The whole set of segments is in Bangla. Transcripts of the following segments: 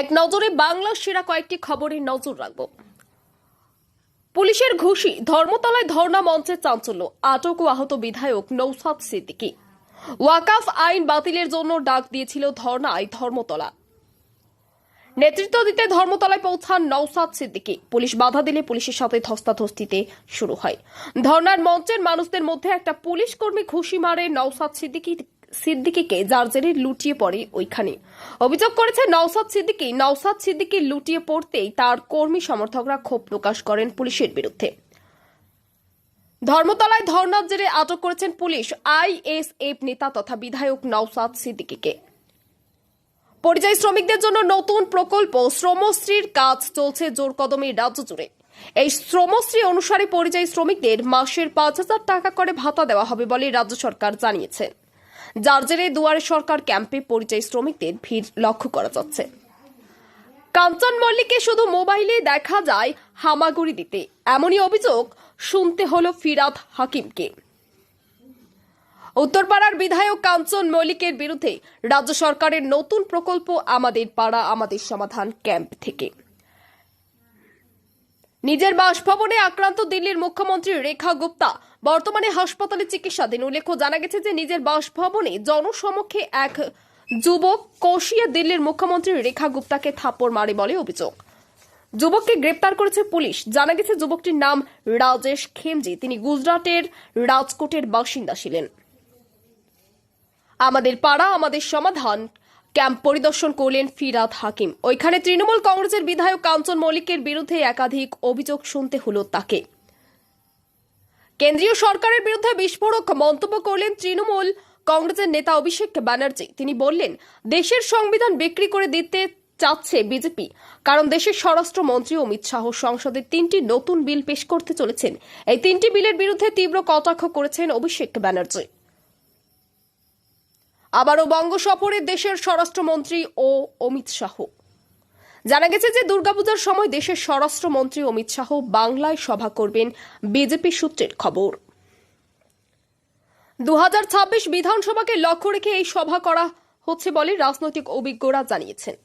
এক নজরে বাংলার সেরা কয়েকটি খবরে নজর রাখব। পুলিশের ঘুষি ধর্মতলায় ধর্ণা মঞ্চে চাঞ্চল্য। আটক ও আহত বিধায়ক নৌসাদ সিদ্দিকী। ওয়াকাফ আইন বাতিলের জন্য ডাক দিয়েছিল ধর্ণায় ধর্মতলা। নেতৃত্ব দিতে ধর্মতলায় পৌঁছান নৌসাদ সিদ্দিকী। পুলিশ বাধা দিলে পুলিশের সাথে ধস্তাধস্তিতে শুরু হয়। ধর্নার মঞ্চের মানুষদের মধ্যে একটা পুলিশ কর্মী ঘুষি মারে নৌসাদ সিদ্দিকী সিদ্দিকীকে যার জেরে লুটিয়ে পড়ে ওইখানে। অভিযোগ করেছে, নওসাদ সিদ্দিকী নওসাদ সিদ্দিকী লুটিয়ে পড়তেই তার কর্মী সমর্থকরা ক্ষোভ প্রকাশ করেন পুলিশের বিরুদ্ধে। ধর্মতলায় ধর্নার জেরে আটক করেছেন পুলিশ, আইএসএফ নেতা তথা বিধায়ক নওসাদ সিদ্দিকীকে। পরিযায়ী শ্রমিকদের জন্য নতুন প্রকল্প, শ্রমশ্রীর কাজ চলছে জোর কদমে রাজ্য জুড়ে। এই শ্রমশ্রী অনুসারে পরিযায়ী শ্রমিকদের মাসের পাঁচ হাজার টাকা করে ভাতা দেওয়া হবে বলে রাজ্য সরকার জানিয়েছে। যার জেরে দুয়ারে সরকার ক্যাম্পে পরিযায়ী শ্রমিকদের ভিড় লক্ষ্য করা যাচ্ছে। কাঞ্চন মল্লিককে শুধু মোবাইলে দেখা যায় হামাগুড়ি দিতে। এমনই অভিযোগ শুনতে হলো ফিরাদ হাকিমকে। উত্তরপাড়ার বিধায়ক কাঞ্চন মল্লিকের বিরুদ্ধে রাজ্য সরকারের নতুন প্রকল্প আমাদের পাড়া, আমাদের সমাধান ক্যাম্প থেকে। নিজের বাসভবনে আক্রান্ত দিল্লির মুখ্যমন্ত্রী রেখা গুপ্তা। বর্তমানে হাসপাতালে চিকিৎসাধীন। উল্লেখ্য জানা গেছে যে নিজের বাসভবনে জনসমক্ষে এক যুবক কষিয়ে দিল্লির মুখ্যমন্ত্রী রেখা গুপ্তাকে থাপ্পড় মারে বলে অভিযোগ। যুবককে গ্রেপ্তার করেছে পুলিশ। জানা গেছে যুবকটির নাম রাজেশ খেমজি। তিনি গুজরাটের রাজকোটের বাসিন্দা ছিলেন। আমাদের পাড়া, আমাদের সমাধান। ক্যাম্প পরিদর্শন করলেন ফিরাদ হাকিম। ওইখানে তৃণমূল কংগ্রেসের বিধায়ক কাঞ্চন মল্লিকের বিরুদ্ধে একাধিক অভিযোগ শুনতে হলো তাকে। কেন্দ্রীয় সরকারের বিরুদ্ধে বিস্ফোরক মন্তব্য করলেন তৃণমূল কংগ্রেসের নেতা অভিষেক ব্যানার্জি। তিনি বললেন, দেশের সংবিধান বিক্রি করে দিতে চাচ্ছে বিজেপি, কারণ দেশের স্বরাষ্ট্রমন্ত্রী অমিত শাহ সংসদে তিনটি নতুন বিল পেশ করতে চলেছেন। এই তিনটি বিলের বিরুদ্ধে তীব্র কটাক্ষ করেছেন অভিষেক ব্যানার্জি। আবারও বঙ্গ সফরে দেশের স্বরাষ্ট্রমন্ত্রী ও অমিত শাহ। জানা গেছে যে দুর্গাপূজার সময় দেশের স্বরাষ্ট্রমন্ত্রী অমিত শাহ বাংলায় সভা করবেন বিজেপি সূত্রের খবর। দুহাজার ছাব্বিশ বিধানসভাকে লক্ষ্য রেখে এই সভা করা হচ্ছে বলে রাজনৈতিক অভিজ্ঞরা জানিয়েছেন।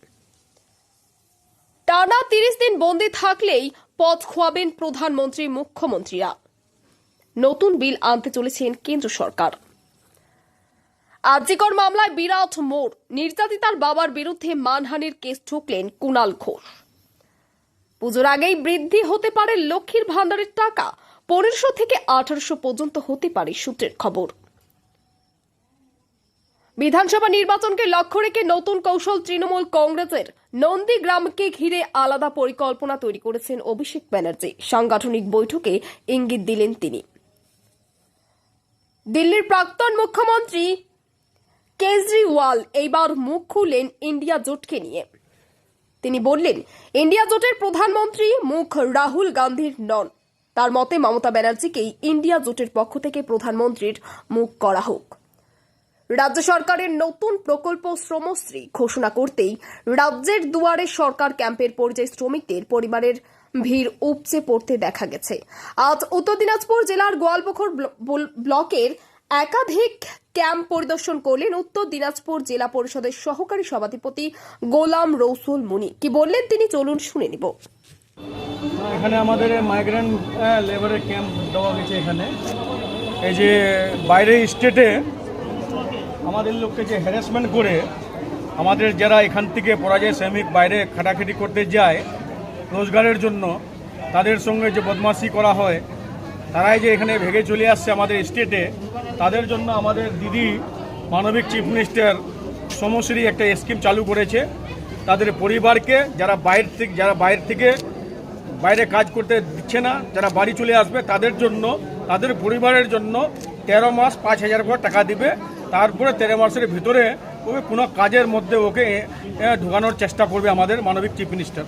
টানা তিরিশ দিন বন্দি থাকলেই পথ খোয়াবেন প্রধানমন্ত্রী, মুখ্যমন্ত্রীরা। নতুন বিল আনতে চলেছেন কেন্দ্র সরকার। আর্জিকর মামলায় বিরাট মোড়। নির্যাতিতার বাবার বিরুদ্ধে মানহানির কেস ঠুকলেন কুণাল ঘোষ। পুজোর আগেই বৃদ্ধি হতে পারে লক্ষ্মীর ভাণ্ডারের টাকা। পনেরোশো থেকে আঠারোশো পর্যন্ত হতে পারে সূত্রের খবর। বিধানসভা নির্বাচনকে লক্ষ্য রেখে নতুন কৌশল তৃণমূল কংগ্রেসের নন্দীগ্রামকে ঘিরে আলাদা পরিকল্পনা তৈরি করেছেন অভিষেক ব্যানার্জি। সাংগঠনিক বৈঠকে ইঙ্গিত দিলেন তিনি। দিল্লির প্রাক্তন মুখ্যমন্ত্রী কেজরিওয়াল এইবার মুখ খুললেন ইন্ডিয়া জোটকে নিয়ে। তিনি বললেন, ইন্ডিয়া জোটের প্রধানমন্ত্রী মুখ রাহুল গান্ধীর নন। তার মতে মমতা ব্যানার্জিকেই ইন্ডিয়া জোটের পক্ষ থেকে প্রধানমন্ত্রীর মুখ করা হোক। রাজ্য সরকারের নতুন প্রকল্প শ্রমশ্রী ঘোষণা করতেই রাজ্যের দুয়ারে সরকার ক্যাম্পের পর্যায়ে শ্রমিকদের পরিবারের ভিড় উপচে পড়তে দেখা গেছে। আজ উত্তর দিনাজপুর জেলার গোয়ালপুকুর ব্ল- ব্লকের একাধিক ক্যাম্প পরিদর্শন করলেন উত্তর দিনাজপুর জেলা পরিষদের সহকারী সভাধিপতি গোলাম রৌসুল মুনি। কি বললেন তিনি? চলুন শুনে নিব। এখানে আমাদের মাইগ্রেন্ট লেবারের ক্যাম্প দেওয়া হয়েছে এখানে। এই যে বাইরে স্টেটে আমাদের লোককে যে হ্যারাসমেন্ট করে আমাদের যারা এখান থেকে পরাজয় শ্রমিক বাইরে খাটাখাটি করতে যায়, রোজগারের জন্য তাদের সঙ্গে যে বদমাশি করা হয় তারাই যে এখানে ভেগে চলে আসছে আমাদের স্টেটে, তাদের জন্য আমাদের দিদি মানবিক চিফ মিনিস্টার সমশ্রী একটা স্কিম চালু করেছে। তাদের পরিবারকে যারা বাইরে থেকে যারা বাইরে থেকে বাইরে কাজ করতে দিচ্ছে না, যারা বাড়ি চলে আসবে, তাদের জন্য, তাদের পরিবারের জন্য তেরো মাস পাঁচ হাজার করে টাকা দিবে। তারপরে তেরো মাসের ভিতরে ওকে কোনো কাজের মধ্যে ওকে ঢোকানোর চেষ্টা করবে আমাদের মানবিক চিফ মিনিস্টার।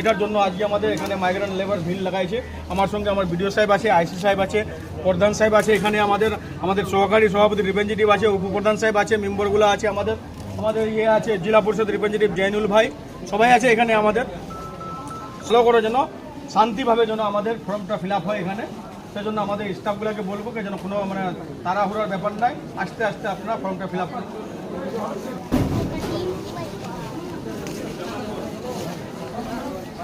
এটার জন্য আজকে আমাদের এখানে মাইগ্রেন্ট লেবার ভিড় লাগাইছে। আমার সঙ্গে আমার বিডিও সাহেব আছে আইসি সাহেব আছে, প্রধান সাহেব আছে, এখানে আমাদের আমাদের সহকারী সভাপতি রিপ্রেজেন্টেটিভ আছে, উপপ্রধান সাহেব আছে মেম্বারগুলো আছে আমাদের আমাদের ইয়ে আছে, জেলা পরিষদ রিপ্রেজেন্টেটিভ জৈনুল ভাই, সবাই আছে এখানে আমাদের। স্লো করে যেন, শান্তিভাবে যেন আমাদের ফর্মটা ফিল হয় এখানে। সেজন্য আমাদের স্টাফগুলোকে বলব যেন কোনো মানে তাড়াহুড়ার ব্যাপার নাই, আস্তে আস্তে আপনারা ফর্মটা ফিল আপ করুন।